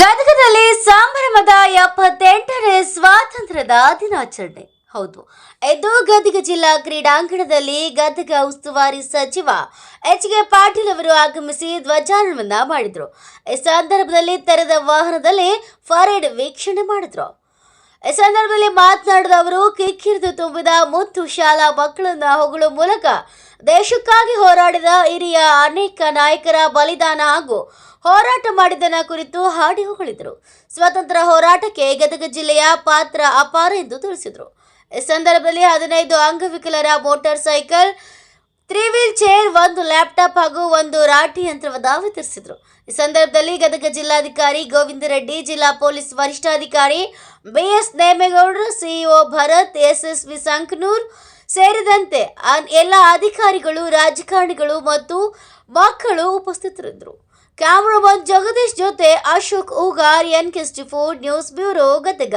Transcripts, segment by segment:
ಗದಗದಲ್ಲಿ ಸಂಭ್ರಮದ ಎಪ್ಪತ್ತೆಂಟನೇ ಸ್ವಾತಂತ್ರ್ಯದ ದಿನಾಚರಣೆ. ಹೌದು, ಇದು ಗದಗ ಜಿಲ್ಲಾ ಕ್ರೀಡಾಂಗಣದಲ್ಲಿ ಗದಗ ಉಸ್ತುವಾರಿ ಸಚಿವ ಎಚ್ ಕೆ ಪಾಟೀಲ್ ಅವರು ಆಗಮಿಸಿ ಧ್ವಜಾರೋಹಣ ಮಾಡಿದರು. ಈ ಸಂದರ್ಭದಲ್ಲಿ ತೆರೆದ ವಾಹನದಲ್ಲಿ ಪರೇಡ್ ವೀಕ್ಷಣೆ ಮಾಡಿದ್ರು. ಈ ಸಂದರ್ಭದಲ್ಲಿ ಮಾತನಾಡಿದ ಅವರು, ಕಿಕ್ಕಿರಿದು ತುಂಬಿದ ಮುತ್ತು ಶಾಲಾ ಮಕ್ಕಳನ್ನು ಹೊಗಳ ಮೂಲಕ ದೇಶಕ್ಕಾಗಿ ಹೋರಾಡಿದ ಹಿರಿಯ ಅನೇಕ ನಾಯಕರ ಬಲಿದಾನ ಹಾಗೂ ಹೋರಾಟ ಮಾಡಿದನ ಕುರಿತು ಹಾಡಿ ಹೊಗಳಿದರು. ಸ್ವಾತಂತ್ರ್ಯ ಹೋರಾಟಕ್ಕೆ ಗದಗ ಜಿಲ್ಲೆಯ ಪಾತ್ರ ಅಪಾರ ಎಂದು ತಿಳಿಸಿದರು. ಈ ಸಂದರ್ಭದಲ್ಲಿ ಹದಿನೈದು ಅಂಗವಿಕಲರ ಮೋಟಾರ್ ಸೈಕಲ್ ತ್ರೀ ಚೇರ್, ಒಂದು ಲ್ಯಾಪ್ಟಾಪ್ ಹಾಗೂ ಒಂದು ರಾಟಿ ಯಂತ್ರವನ್ನು ವಿತರಿಸಿದರು. ಈ ಸಂದರ್ಭದಲ್ಲಿ ಗದಗ ಜಿಲ್ಲಾಧಿಕಾರಿ ಗೋವಿಂದ ರೆಡ್ಡಿ, ಜಿಲ್ಲಾ ಪೊಲೀಸ್ ವರಿಷ್ಠಾಧಿಕಾರಿ ಬಿಎಸ್ ನೇಮೇಗೌಡರು, ಸಿಇಒ ಭರತ್ ಎಸ್ಎಸ್ವಿ ಸಂಕನೂರ್ ಸೇರಿದಂತೆ ಎಲ್ಲ ಅಧಿಕಾರಿಗಳು, ರಾಜಕಾರಣಿಗಳು ಮತ್ತು ಮಕ್ಕಳು ಉಪಸ್ಥಿತರಿದ್ದರು. ಕ್ಯಾಮರಾಮನ್ ಜಗದೀಶ್ ಜೊತೆ Ashok Ugar N news bureau Gadag.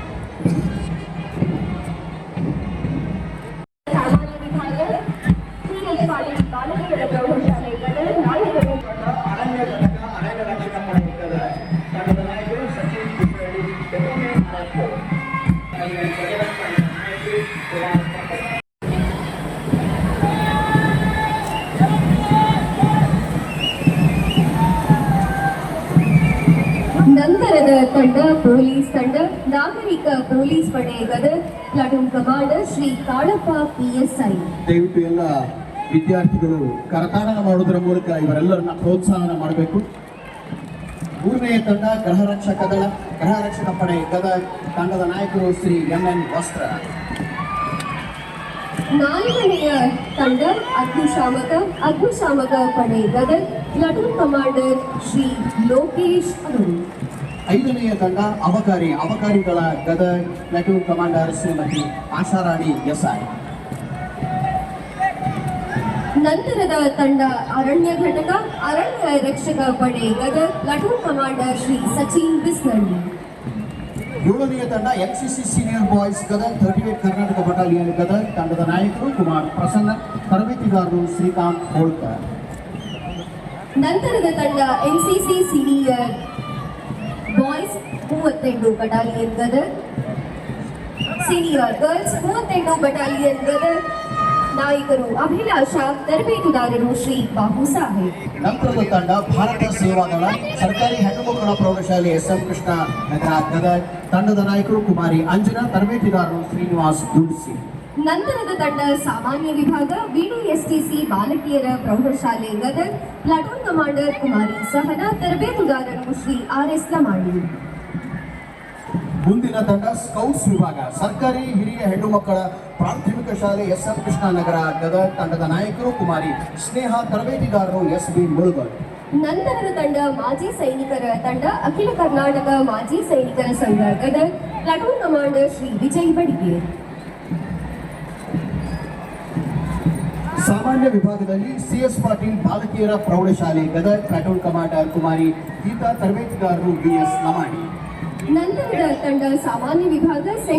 ತಂಡ ಪೊಲೀಸ್ ತಂಡ ನಾಗರಿಕ ಪೊಲೀಸ್ ಪಡೆ Gadag platoon commander Shri Kalappa PSI. ದಯವಿಟ್ಟು ಎಲ್ಲ ವಿದ್ಯಾರ್ಥಿಗಳು ಕರತಾಡನ ಮಾಡುವುದರ ಮೂಲಕ ಇವರೆಲ್ಲರನ್ನ ಪ್ರೋತ್ಸಾಹನ ಮಾಡಬೇಕು. ಮೂರನೆಯ ತಂಡ ಗೃಹ ರಕ್ಷಕ ದಳ ಗೃಹ ರಕ್ಷಕ ಪಡೆ ಗದಗ ತಂಡದ ನಾಯಕರು ಶ್ರೀ ಎಂ ಎನ್ ವಸ್ತ್ರ. ನಾಲ್ಕನೆಯ ತಂಡ ಅಗ್ನಿಶಾಮಕ ಅಗ್ನಿಶಾಮಕ ಪಡೆ ಗದಗ್ ಪ್ಲಾಟೂನ್ ಕಮಾಂಡರ್ ಶ್ರೀ ಲೋಕೇಶ್ ಅವರು. ಐದನೆಯ ತಂಡ ಅಬಕಾರಿ ಅವಕಾರಿಗಳ ಗದ Gadag platoon commander Shrimati Asharani SI ನಂತರದ ತಂಡ ಅರಣ್ಯ ಘಟಕ ಅರಣ್ಯ ರಕ್ಷಕ ಪಡೆ ಗದಗ್ ಪ್ಲಾಟೂನ್ ಕಮಾಂಡರ್ ಶ್ರೀ ಸಚಿನ್ ಬಿಸ್ನಳ್ಳಿ. ಏಳನೆಯ ತಂಡ NCC senior boys Gadag thirty eight Karnataka battalion Gadag ತಂಡದ ನಾಯಕರು ಕುಮಾರ್ ಪ್ರಸನ್ನ ತರಬೇತಿದಾರರು ಶ್ರೀಕಾಂತ್ ಹೋಳ್ಕರ್. ನಂತರದ ತಂಡ ಎನ್ಸಿಸಿ ಸೀನಿಯರ್ ಮೂವತ್ತೆಂಟು ಬಟಾಲಿಯನ್ ಗದರ್. ಸೀನಿಯರ್ ಗರ್ಲ್ಸ್ ಮೂವತ್ತೆಂಟು ಬಟಾಲಿಯನ್ ಗದರ್. ನಾಯಕರು ಅಭಿಲಾಷ ತರಬೇತುದಾರರು ಶ್ರೀ ಬಾಬು ಸಾಹೇಬ್. ನಂತರದ ತಂಡ ಭಾರತ ಸೇವಾದಳ ಸರ್ಕಾರಿ ಹೆಣ್ಣು ಮಕ್ಕಳ ಪ್ರೌಢಶಾಲೆ ಎಸ್ ಎಂ ಕೃಷ್ಣ ಗದಗ್ ತಂಡದ ನಾಯಕರು ಕುಮಾರಿ ಅಂಜನಾ ತರಬೇತುದಾರರು ಶ್ರೀನಿವಾಸ್ ದುಡ್ಸಿ. ನಂತರದ ತಂಡ ಸಾಮಾನ್ಯ ವಿಭಾಗ ಬಿಡಿಎಸ್ಟಿಸಿ ಬಾಲಕಿಯರ ಪ್ರೌಢಶಾಲೆ ಗದಗ್ ಪ್ಲಾಟೂನ್ ಕಮಾಂಡರ್ ಕುಮಾರಿ ಸಹನಾ ತರಬೇತುದಾರರು ಶ್ರೀ ಆರ್ ಎಸ್ ಲಮಾಣಿ. ಮುಂದಿನ ತಂಡ ಸ್ಕೌಟ್ಸ್ ವಿಭಾಗ. ಸರ್ಕಾರಿ ಹಿರಿಯ ಹೆಣ್ಣು ಮಕ್ಕಳ ಪ್ರಾಥಮಿಕ ಶಾಲೆ ಎಸ್ ಎಂ ಕೃಷ್ಣ ನಗರ ಗದಗ್ ತಂಡದ ನಾಯಕರು ಕುಮಾರಿ ಸ್ನೇಹ ತರಬೇತಿದಾರರು ಎಸ್ ಬಿ ಮುಳುಗಲ್. ನಂತರದ ತಂಡ ಮಾಜಿ ಸೈನಿಕರ ತಂಡ ಅಖಿಲ ಕರ್ನಾಟಕ ಮಾಜಿ ಸೈನಿಕರ ಸಂಘ ಗದಗ ಪ್ಲಾಟೂನ್ ಕಮಾಂಡರ್ ಶ್ರೀ ವಿಜಯ್ ಬಡಿಗೆ ಸಾಮಾನ್ಯ ವಿಭಾಗದಲ್ಲಿ ಸಿಎಸ್ ಪಾಟೀಲ್ ಬಾಲಕಿಯರ ಪ್ರೌಢಶಾಲೆ ಗದಗ ಪ್ಲಾಟೂನ್ ಕಮಾಂಡರ್ ಕುಮಾರಿ ಗೀತಾ ತರಬೇತಿದಾರರು ಬಿಎಸ್ ಲಮಾಣಿ ನಂತರದ ತಂಡ ಸಾಮಾನ್ಯ ವಿಭಾಗ